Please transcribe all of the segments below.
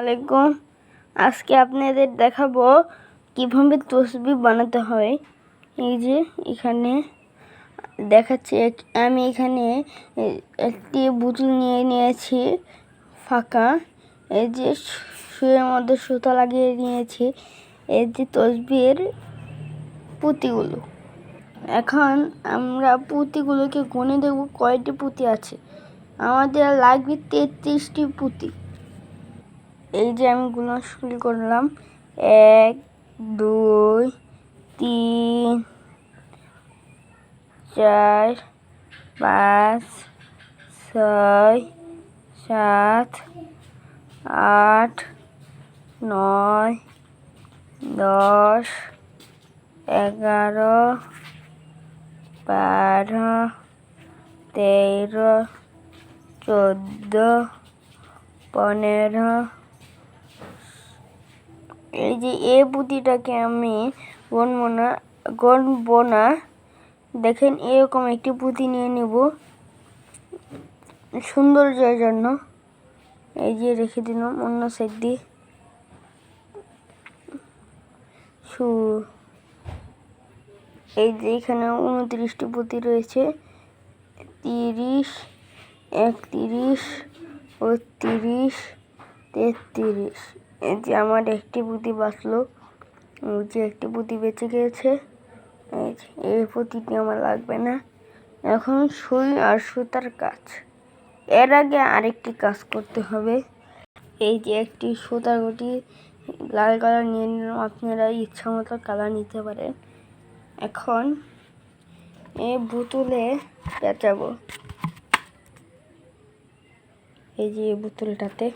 আলাইকুম। আজকে আপনাদের দেখাবো কীভাবে তসবি বানাতে হয়। এই যে এখানে দেখাচ্ছি আমি এখানে একটি বোতল নিয়ে নিয়েছি ফাঁকা। এই যে শুয়ের মধ্যে সুতা লাগিয়ে নিয়েছি। এই যে তসবির পুঁতিগুলো। এখন আমরা পুঁতিগুলোকে গুনে দেখব কয়টি পুঁতি আছে? আমাদের লাগবে তেত্রিশটি পুঁতি। এই যে আমি গুলো শুরু করলাম। এক, দুই, তিন, চার, পাঁচ, ছয়, সাত, আট, নয়, দশ, এগারো, বারো, তেরো, চোদ্দ, পনেরো এই যে এ পুঁতিটাকে আমি গণবো না গণবো না দেখেন এরকম একটি পুঁতি নিয়ে নেব। সৌন্দর্যের জন্য। এই যে রেখে দিলাম অন্য সাইড দিয়ে। সু, এই যে এখানে উনত্রিশটি পুঁতি রয়েছে। তিরিশ, একত্রিশ বত্রিশ তেত্রিশ। যে আমার একটি পুঁতি বাঁচলো। যে একটি পুঁতি বেঁচে গিয়েছে। এই পুঁতিটি আমার লাগবে না। এখন সুই আর সুতার কাজ। এর আগে আরেকটি কাজ করতে হবে। এই যে একটি সুতার গুটি লাল কালার নিয়ে নিলাম আপনারা ইচ্ছা মতো কালার নিতে পারেন। এখন এই বোতলে পেঁচাবো। এই যে বোতলটাতে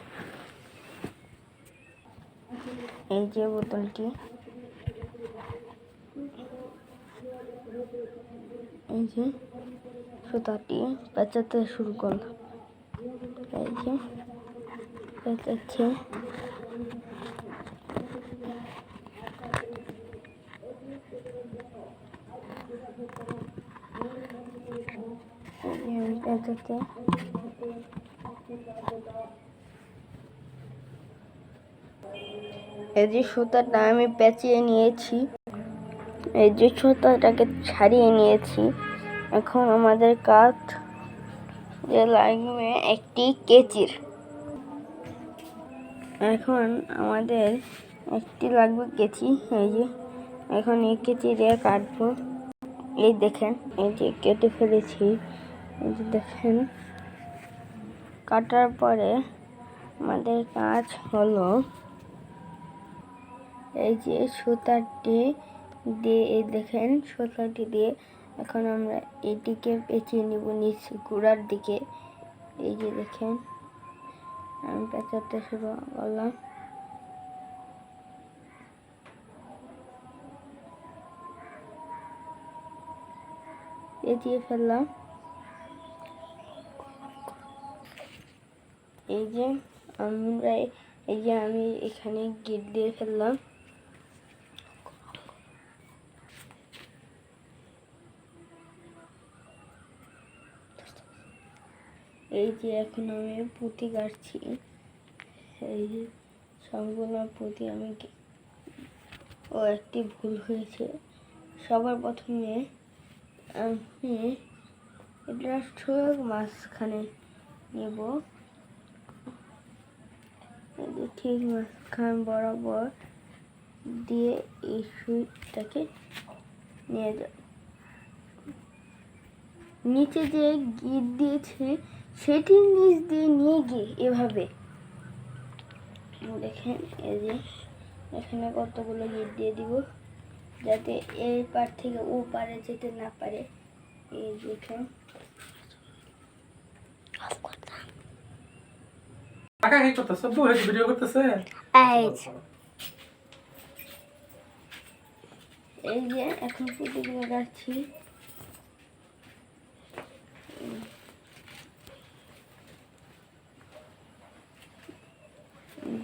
এই যে বোতলটি। এই যে সুতাটি পেঁচাতে শুরু করলাম। এই যে পেঁচাচ্ছে। পেঁচাতে এই যে সুতাটা আমি পেঁচিয়ে নিয়েছি। এই যে সুতাটাকে ছাড়িয়ে নিয়েছি। এখন আমাদের কাজ যে লাগবে একটি কেচির। এখন আমাদের একটি লাগবে কেচি। এই যে এখন এই কেচি দিয়ে কাটবো। এই দেখেন, এই যে কেটে ফেলেছি। এই যে দেখেন, কাটার পরে আমাদের কাজ হলো এই যে সুতাটি দিয়ে দেখেন সুতাটি দিয়ে এখন আমরা এটিকে পেঁচিয়ে নিব নিচ গোড়ার দিকে। এই যে দেখেন, আমি পেঁচাতে শুরু করলাম। পেঁচিয়ে ফেললাম। এই যে আমরা, এই যে আমি এখানে গিট দিয়ে ফেললাম। এই যে এখন আমি পুঁতি কাটছি। এই যে সবগুলো পুঁতি আমি ও একটি ভুল হয়েছে। সবার প্রথমে আমি এটা ঠিক মাঝখানে নেব। ঠিক মাঝখান বরাবর দিয়ে এই সুইচটাকে নিয়ে যাব নিচে যে গিট দিয়েছে সেটি নিচ দিয়ে নিয়ে গিয়ে এভাবে। দেখেন এই যে এখানে কতগুলো গিট দিয়ে দিব যাতে এই পার থেকে ও পারে যেতে না পারে। এই দেখেন। কাকা কি করতেছে? বউ ভিডিও করতেছে? এই যে। এখন পুঁতিগুলো রাখছি?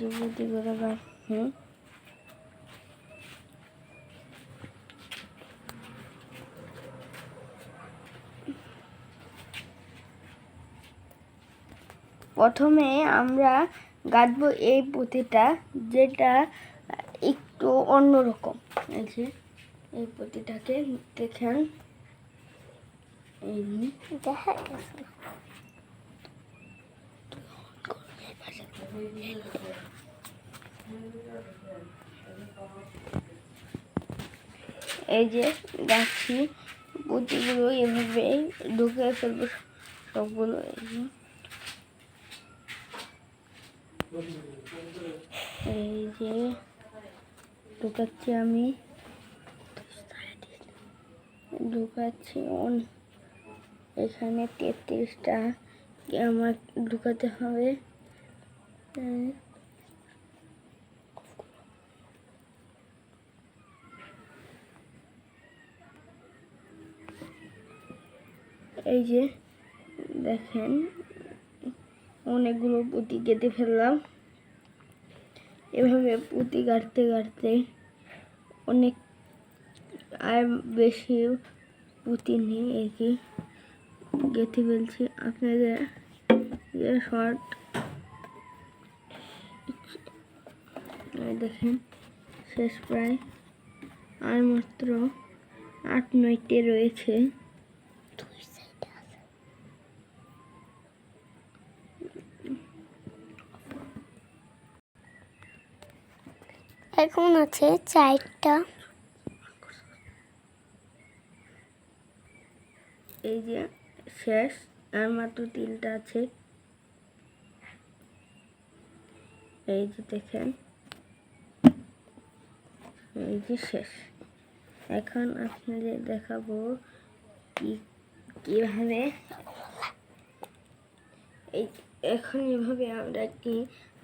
এই যে পুঁতিগুলো রাখছি প্রথমে আমরা গাঁথবো এই পুঁতিটা যেটা একটু অন্যরকম। যে, এই পুঁতিটাকে দেখেন। দেখা গেছে না। এই যে গাছি পুঁতিগুলো এভাবে ঢুকে ফেলব সবগুলো। এই যে ঢুকাচ্ছি আমি। ঢুকাচ্ছি এখানে তেত্রিশটা আমার ঢুকাতে হবে। এই যে দেখেন, অনেকগুলো পুঁতি কেটে ফেললাম। এভাবে পুঁতি কাটতে কাটতে অনেক আর বেশি পুঁতি নেই এই কি গেঁথে ফেলছি। আপনাদের শর্ট দেখেন শেষ প্রায়। আর মাত্র আট নয়টে রয়েছে। এখন আছে চারটা। এই যে শেষ আর মাত্র তিনটা আছে। এই যে দেখেন এই যে শেষ। এখন আপনাদের দেখাবো কি, কীভাবে এই, এখন এভাবে আমরা কি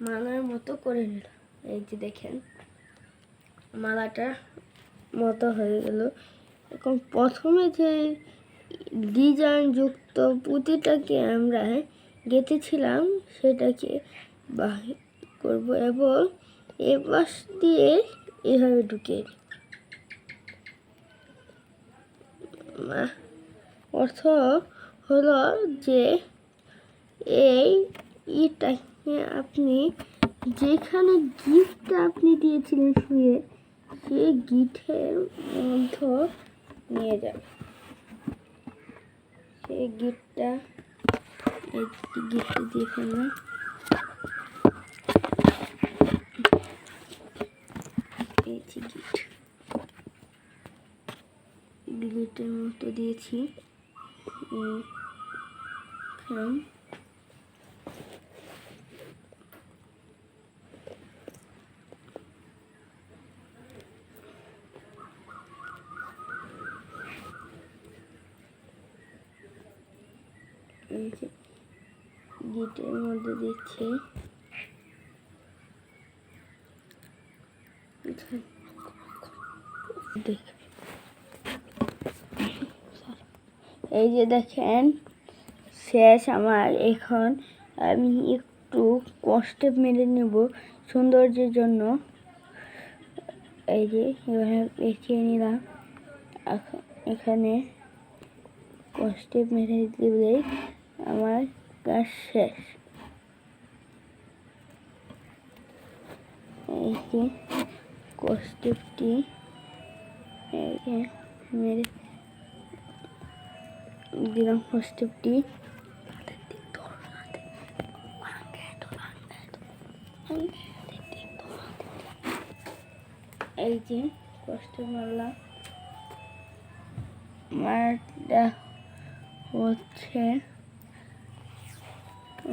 মালার মতো করে নিলাম। এই যে দেখেন, মালাটা মতো হয়ে গেল। এখন প্রথমে যে ডিজাইন যুক্ত পুঁতিটাকে আমরা গেঁথেছিলাম, সেটাকে বাহির করব এবং এ পাশ দিয়ে এভাবে ঢুকে। অর্থ হলো যে এই ইটাকে আপনি যেখানে গিফটটা আপনি দিয়েছিলেন শুয়ে সেই গিফটের মধ্যে নিয়ে যাবে। সেই গিফটটা এই গিফট দিয়ে ফেললাম এই যে গিফট মতো দিয়েছি। এই গিটের মধ্যে দিচ্ছি এই যে দেখেন, শেষ আমার। এখন আমি একটু কষ্টে মেরে নেব সৌন্দর্যের জন্য। এই যে পেঁচিয়ে নিলাম। এখন কষ্টে মেরে দিলেই আমার কাজ শেষ। এই এই মেরে দিলাম কষ্টেপটি এই যে কষ্ট মারলাম। মারটা হচ্ছে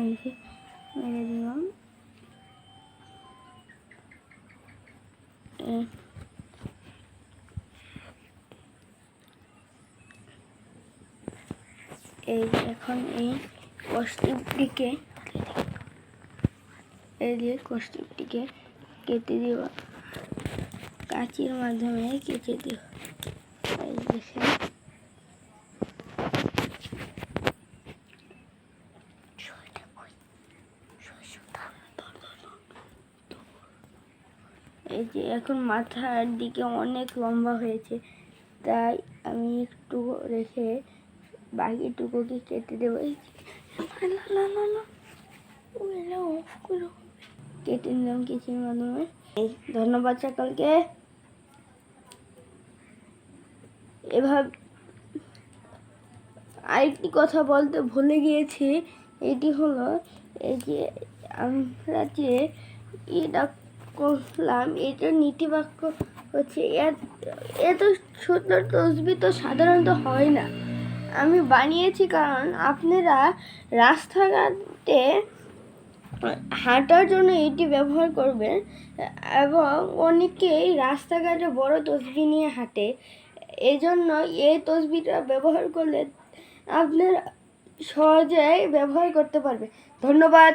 এই যে দিলাম। এই এখন এই কষ্টিপটিকে এই যে কষ্টিপটিকে কেটে দিব। কাঁচির মাধ্যমে কেটে দিব। এই শরীরটা এই যে এখন মাথার দিকে অনেক লম্বা হয়েছে, তাই আমি একটু রেখে বাকিটুকুকে কেটে দেবো। কেটে নিলাম কিছুর মাধ্যমে। ধন্যবাদ সকলকে। এভাবে আরেকটি কথা বলতে ভুলে গিয়েছি। এটি হলো, এই যে, আমরা যে এটা করলাম, এটা নীতিবাক্য হচ্ছে এত সুন্দর তসবি তো সাধারণত হয় না। আমি বানিয়েছি কারণ আপনারা রাস্তাঘাটে হাঁটার জন্য এটি ব্যবহার করবেন এবং অনেকেই রাস্তাঘাটে বড় তসবি নিয়ে হাঁটে। এই জন্য এই তসবিটা ব্যবহার করলে আপনারা সহজে ব্যবহার করতে পারবে ধন্যবাদ।